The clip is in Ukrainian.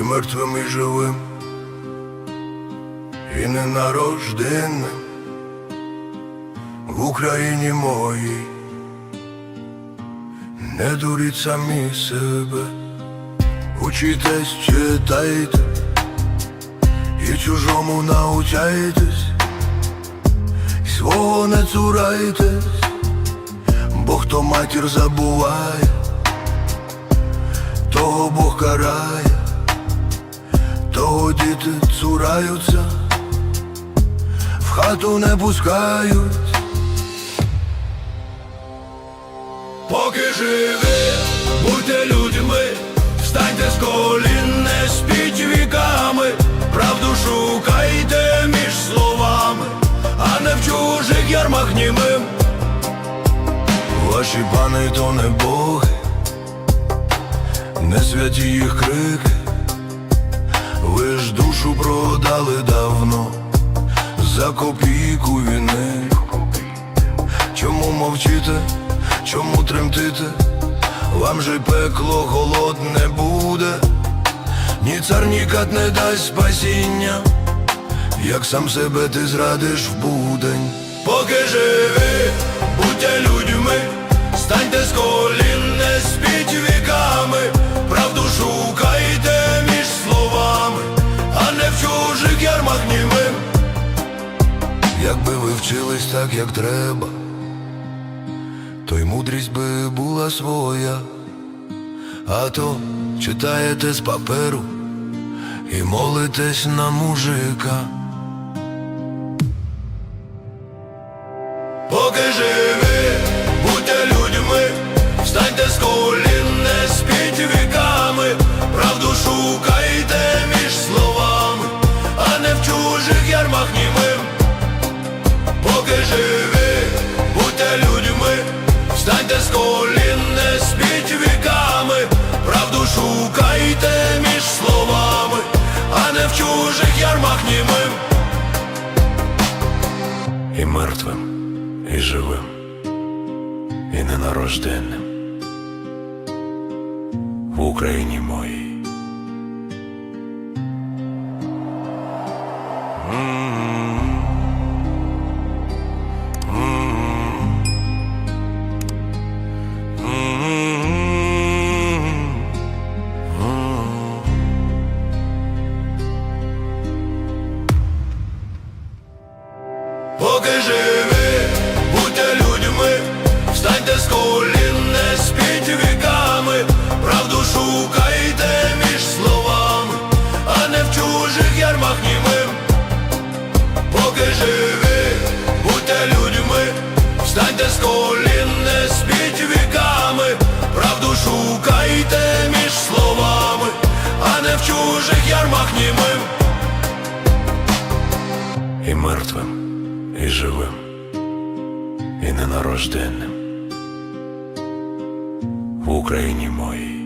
і мертвим, і живим, і ненарожденним в Україні моїй. Не дуріть самі себе, учітесь, читайте, і чужому научайтесь, і свого не цурайтесь, бо хто матір забуває, того Бог карає, того діти цураються, в хату не пускають. Поки живі, будьте людьми, встаньте з колін, не спіть віками, правду шукайте між словами, а не в чужих ярмах німим. Ваші пани то не боги, не святі їх крики, ви ж душу продали давно, за копійку війни. Чому мовчите, чому тремтите? Вам же пекло голодне буде, ні цар, ні кат не дасть спасіння, як сам себе ти зрадиш в будень. Поки живі, будьте людьми, станьте з Якби ви вчились так, як треба, то й мудрість би була своя, а то читаєте з паперу і молитесь на мужика. Поки живі, будьте людьми, встаньте з колін, шукайте між словами, а не в чужих ярмах німим. І мертвим, і живим, і ненарожденним в Україні моїй. Живі, будьте людьми, встаньте з колін, не спіть віками, правду шукайте між словами, а не в чужих ярмах німим. Поки живі, будьте людьми, встаньте з колін, не спіть віками, правду шукайте між словами, а не в чужих ярмах німим. І мертвим, і живим, і ненарожденним в Україні моїй.